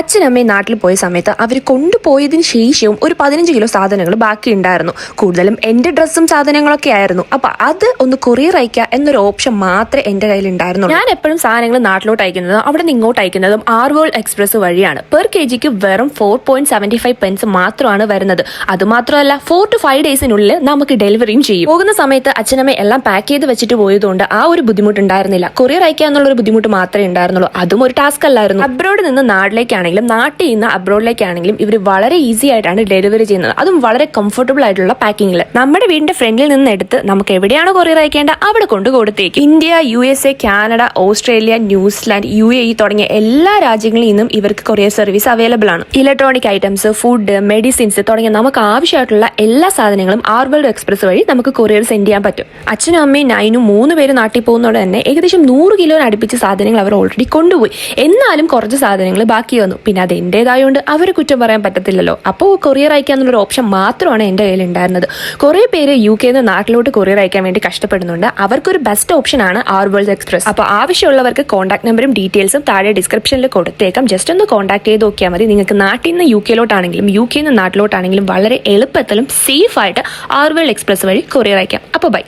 അച്ഛനമ്മയും നാട്ടിൽ പോയ സമയത്ത് അവർ കൊണ്ടുപോയതിന് ശേഷവും ഒരു പതിനഞ്ച് കിലോ സാധനങ്ങൾ ബാക്കി ഉണ്ടായിരുന്നു കൂടുതലും എന്റെ ഡ്രസ്സും സാധനങ്ങളൊക്കെ ആയിരുന്നു. അപ്പൊ അത് ഒന്ന് കൊറിയർ അയക്കുക എന്നൊരു ഓപ്ഷൻ മാത്രമേ എന്റെ കയ്യിൽ ഉണ്ടായിരുന്നു ഞാൻ എപ്പോഴും സാധനങ്ങൾ നാട്ടിലോട്ട് അയക്കുന്നതും അവിടെ നിന്ന് ഇങ്ങോട്ട് അയക്കുന്നതും ആർവോൾ എക്സ്പ്രസ് വഴിയാണ്. പെർ കെ ജിക്ക് വെറും four point seventy five pence മാത്രമാണ് വരുന്നത്. അത് മാത്രമല്ല ഫോർ ടു ഫൈവ് ഡേയ്സിനുള്ളിൽ നമുക്ക് ഡെലിവറിയും ചെയ്യും. പോകുന്ന സമയത്ത് അച്ഛനമ്മ എല്ലാം പാക്ക് ചെയ്ത് വെച്ചിട്ട് പോയതുകൊണ്ട് ആ ഒരു ബുദ്ധിമുട്ട് ഉണ്ടായിരുന്നില്ല കൊറിയർ അയക്കുക എന്നുള്ള ഒരു ബുദ്ധിമുട്ട് മാത്രമേ ഉണ്ടായിരുന്നുള്ളൂ. അതും ഒരു ടാസ്ക് അല്ലായിരുന്നു. അബ്രോഡ് നിന്ന് നാട്ടിലേക്കാണെങ്കിലും നാട്ടിൽ നിന്ന് അബ്രോഡിലേക്കാണെങ്കിലും ഇവർ വളരെ ഈസി ആയിട്ടാണ് ഡെലിവറി ചെയ്യുന്നത്. അതും വളരെ കംഫർട്ടബിൾ ആയിട്ടുള്ള പാക്കിങ്ങിൽ നമ്മുടെ വീടിന്റെ ഫ്രണ്ടിൽ നിന്ന് എടുത്ത് നമുക്ക് എവിടെയാണ് കൊറിയർ അയക്കേണ്ട അവിടെ കൊണ്ട് കൊടുത്തേക്ക്. India U S A Canada Australia New Zealand U A E തുടങ്ങിയ എല്ലാ രാജ്യങ്ങളിൽ നിന്നും ഇവർക്ക് കൊറിയർ സർവീസ് അവൈലബിൾ ആണ്. ഇലക്ട്രോണിക് ഐറ്റംസ് ഫുഡ് മെഡിസിൻസ് തുടങ്ങിയ നമുക്ക് ആവശ്യമായിട്ടുള്ള എല്ലാ സാധനങ്ങളും ആർവേൾഡ് എക്സ്പ്രസ് വഴി നമുക്ക് കൊറിയർ സെൻഡ് ചെയ്യാൻ പറ്റും. അച്ഛനും അമ്മയും നൈനും മൂന്ന് പേര് നാട്ടിൽ പോകുന്നതോടെ തന്നെ ഏകദേശം നൂറ് കിലോന് അടുപ്പിച്ച് സാധനങ്ങൾ അവർ ഓൾറെഡി കൊണ്ടുപോയി. എന്നാലും കുറച്ച് സാധനങ്ങൾ ബാക്കി വന്നു പിന്നെ അത് എന്റെതായതുകൊണ്ട് അവർ കുറ്റം പറയാൻ പറ്റത്തില്ലല്ലോ. അപ്പോൾ കൊറിയർ അയക്കാന്നുള്ളൊരു ഓപ്ഷൻ മാത്രമാണ് എന്റെ കയ്യിൽ ഉണ്ടായിരുന്നത് കുറേ പേര് യു കെയിൽ നിന്ന് നാട്ടിലോട്ട് കൊറിയർ അയക്കാൻ വേണ്ടി കഷ്ടപ്പെടുന്നുണ്ട്. അവർക്കൊരു ബെസ്റ്റ് ഓപ്ഷൻ ആണ് ആർ വേൾഡ് എക്സ്പ്രസ്. അപ്പോൾ ആവശ്യമുള്ളവർക്ക് കോൺടാക്ട് നമ്പറും ഡീറ്റെയിൽസും താഴെ ഡിസ്ക്രിപ്ഷനിൽ കൊടുത്തേക്കാം. ജസ്റ്റ് ഒന്ന് കോൺടാക്ട് ചെയ്ത് നോക്കിയാൽ മതി. നിങ്ങൾക്ക് നാട്ടിൽ നിന്ന് യു കെയിലോട്ടാണെങ്കിലും യു കെയിൽ നിന്ന് നാട്ടിലോട്ടാണെങ്കിലും വളരെ എളുപ്പത്തിലും സേഫ് ആയിട്ട് ആർ വേൾഡ് എക്സ്പ്രസ് വഴി കൊറിയർ അയക്കാം. അപ്പോൾ ബൈ